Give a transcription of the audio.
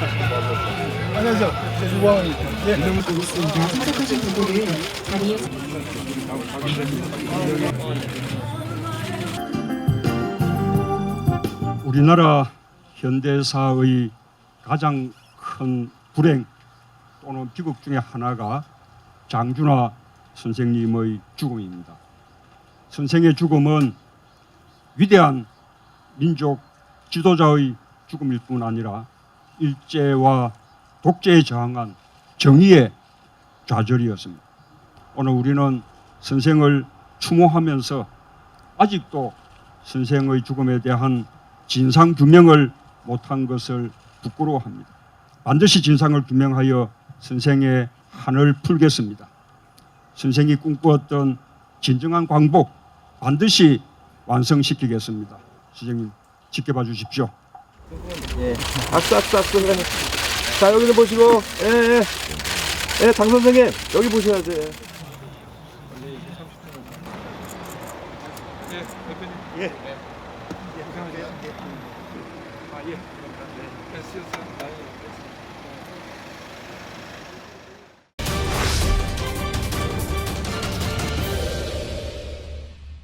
안녕하세요. 예. 있습니다. 참석하신 분들은 자리에 우리나라 현대사의 가장 큰 불행 또는 비극 중에 하나가 장준하 선생님의 죽음입니다. 선생의 죽음은 위대한 민족 지도자의 죽음일 뿐 아니라 일제와 독재에 저항한 정의의 좌절이었습니다. 오늘 우리는 선생을 추모하면서 아직도 선생의 죽음에 대한 진상 규명을 못한 것을 부끄러워합니다. 반드시 진상을 규명하여 선생의 한을 풀겠습니다. 선생이 꿈꾸었던 진정한 광복 반드시 완성시키겠습니다. 선생님 지켜봐 주십시오. 예. 악수 악수 악수. 자 여기는 보시고 예예 예. 예, 당 선생님 여기 보셔야 돼.